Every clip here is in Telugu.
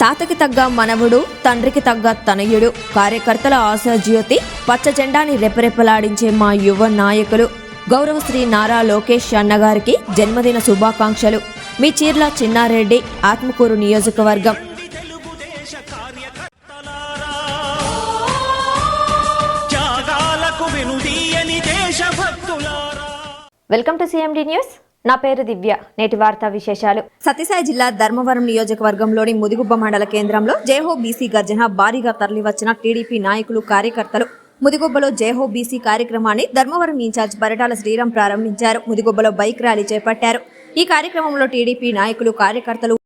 తాతకి తగ్గ మనవుడు తండ్రికి తగ్గ తనయుడు. కార్యకర్తల ఆశాజ్యోతి పచ్చ జెండాని రెపరెపలాడించే మా యువ నాయకులు. గౌరవశ్రీ నారా లోకేష్ అన్నగారికి జన్మదిన శుభాకాంక్షలు. మీ చీర్ల చిన్నారెడ్డి ఆత్మకూరు నియోజకవర్గం. Welcome to CMD news. నా పేరు దివ్య. నేటి వార్తా విశేషాలు. సత్యసాయి జిల్లా ధర్మవరం నియోజకవర్గంలోని ముదిగుబ్బ మండల కేంద్రంలో జేహో బీసీ గర్జన భారీగా తరలివచ్చిన టీడీపీ నాయకులు కార్యకర్తలు. ముదిగుబ్బలో జేహో బీసీ కార్యక్రమాన్ని ధర్మవరం ఇన్ఛార్జ్ బరటాల శ్రీరామ్ ప్రారంభించారు. ముదిగుబ్బలో బైక్ ర్యాలీ చేపట్టారు. ఈ కార్యక్రమంలో టీడీపీ నాయకులు కార్యకర్తలు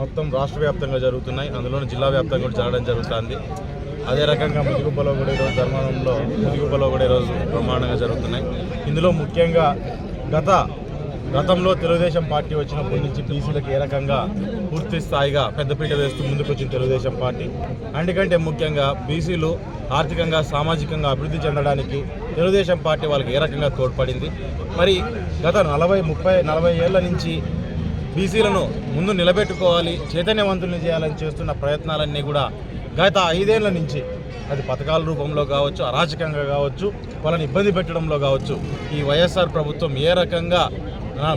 మొత్తం రాష్ట్ర వ్యాప్తంగా జరుగుతున్నాయి. అందులోని జిల్లా వ్యాప్తంగా కూడా జరగడం జరుగుతుంది. అదే రకంగా ముదిగుబ్బలో కూడా ఈరోజు ధర్మవరంలో ముదిగుబ్బలో కూడా ఈరోజు బ్రహ్మాండంగా జరుగుతున్నాయి. ఇందులో ముఖ్యంగా గత గతంలో తెలుగుదేశం పార్టీ వచ్చినప్పటి నుంచి బీసీలకు ఏ రకంగా పూర్తి స్థాయిగా పెద్దపీట వేస్తూ ముందుకొచ్చిన తెలుగుదేశం పార్టీ. అందుకంటే ముఖ్యంగా బీసీలు ఆర్థికంగా సామాజికంగా అభివృద్ధి చెందడానికి తెలుగుదేశం పార్టీ వాళ్ళకి ఏ రకంగా తోడ్పడింది. మరి గత నలభై ముప్పై నలభై ఏళ్ళ నుంచి బీసీలను ముందు నిలబెట్టుకోవాలి చైతన్యవంతుల్ని చేయాలని చేస్తున్న ప్రయత్నాలన్నీ కూడా గత ఐదేళ్ళ నుంచి అది పథకాల రూపంలో కావచ్చు అరాచకంగా కావచ్చు వాళ్ళని ఇబ్బంది పెట్టడంలో కావచ్చు ఈ వైఎస్ఆర్ ప్రభుత్వం ఏ రకంగా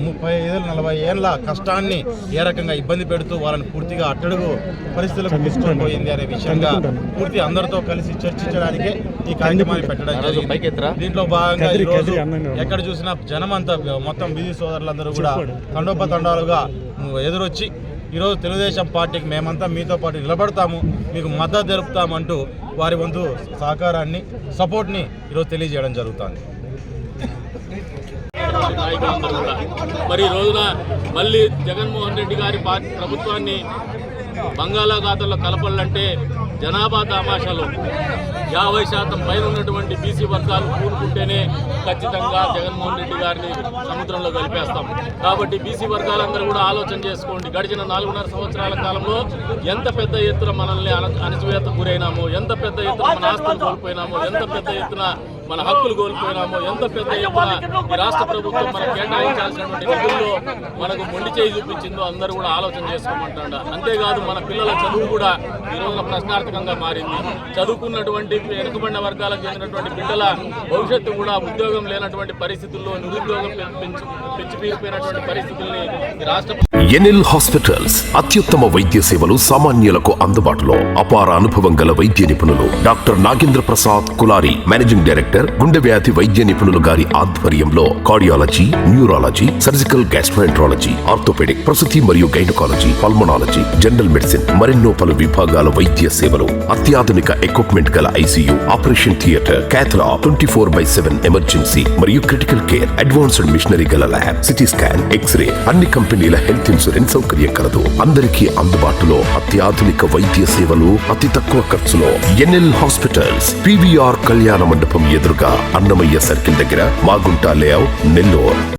ముప్పై ఐదు నలభై ఏళ్ళ కష్టాన్ని ఏ రకంగా ఇబ్బంది పెడుతూ వాళ్ళని పూర్తిగా అట్టడుగు పరిస్థితులకు తీసుకొని పోయింది అనే విషయంగా పూర్తి అందరితో కలిసి చర్చించడానికే ఈ కార్యక్రమాన్ని పెట్టడం జరిగింది. దీంట్లో భాగంగా ఈరోజు ఎక్కడ చూసినా జనం అంతా మొత్తం బీసీ సోదరులందరూ కూడా తండోపతండాలుగా ఎదురొచ్చి ఈరోజు తెలుగుదేశం పార్టీకి మేమంతా మీతో పాటు నిలబడతాము మీకు మద్దతు తెలుపుతామంటూ వారి వంతు సహకారాన్ని సపోర్ట్ని ఈరోజు తెలియజేయడం జరుగుతుంది. నాయకులందరూ కూడా మరి ఈ రోజున మళ్ళీ జగన్మోహన్ రెడ్డి గారి పార్టీ ప్రభుత్వాన్ని బంగాళాఖాతంలో కలపాలంటే జనాభా తమాషాలు యాభై శాతం పైన ఉన్నటువంటి బీసీ వర్గాలు కూడుకుంటేనే ఖచ్చితంగా జగన్మోహన్ రెడ్డి గారిని సముద్రంలో కలిపేస్తాం. కాబట్టి బీసీ వర్గాలందరూ కూడా ఆలోచన చేసుకోండి. గడిచిన నాలుగున్నర సంవత్సరాల కాలంలో ఎంత పెద్ద ఎత్తున మనల్ని అణచివేత గురైనామో ఎంత పెద్ద ఎత్తున మన ఆస్తులు కోల్పోయినామో ఎంత పెద్ద ఎత్తున మన హక్కులు కోల్పోయినామో ఎంత పెద్ద రాష్ట్ర ప్రభుత్వం మనకు కేటాయించాల్సినటువంటి నిధుల్లో మనకు మొండి చేయి చూపించిందో అందరూ కూడా ఆలోచన చేసుకోమంటాడ. అంతేకాదు మన పిల్లల చదువు కూడా ఈ రోజున ప్రశ్నార్థకంగా మారింది. చదువుకున్నటువంటి వెనుకబడిన వర్గాలకు చెందినటువంటి బిడ్డల భవిష్యత్తు కూడా ఉద్యోగం లేనటువంటి పరిస్థితుల్లో నిరుద్యోగం పెంచిపీరిపోయినటువంటి పరిస్థితుల్ని ఈ రాష్ట్ర ఎన్ఎల్ హాస్పిటల్స్ అత్యుత్తమ వైద్య సేవలు సామాన్యులకు అందుబాటులో. అపార అనుభవం గల వైద్య నిపుణులు doctor Nagendra Prasad Kulari managing director గుండె వ్యాధి వైద్య నిపుణులు గారి ఆధ్వర్యంలో cardiology neurology surgical gastroenterology orthopaedic ప్రసూతి మరియు గైనకాలజీ పల్మనాలజీ జనరల్ మెడిసిన్ మరెన్నో పలు విభాగాల వైద్య సేవలు అత్యాధునిక ఎక్విప్మెంట్ గల ICU operation theatre క్యాథలా twenty four by seven emergency మరియు క్రిటికల్ కేర్ అడ్వాన్స్డ్ మిషనరీ గల lab CT scan X ray అన్ని కంపెనీల హెల్త్ ఇన్సూరెన్స్ సౌకర్యం కలదు. అందరికీ అందుబాటులో అత్యాధునిక వైద్య సేవలు అతి తక్కువ ఖర్చులో. ఎన్ఎల్ హాస్పిటల్స్ పివిఆర్ కళ్యాణ మండపం ఎదురుగా అన్నమయ్య సర్కిల్ దగ్గర మాగుంట లేఅవుట్ నెల్లూరు.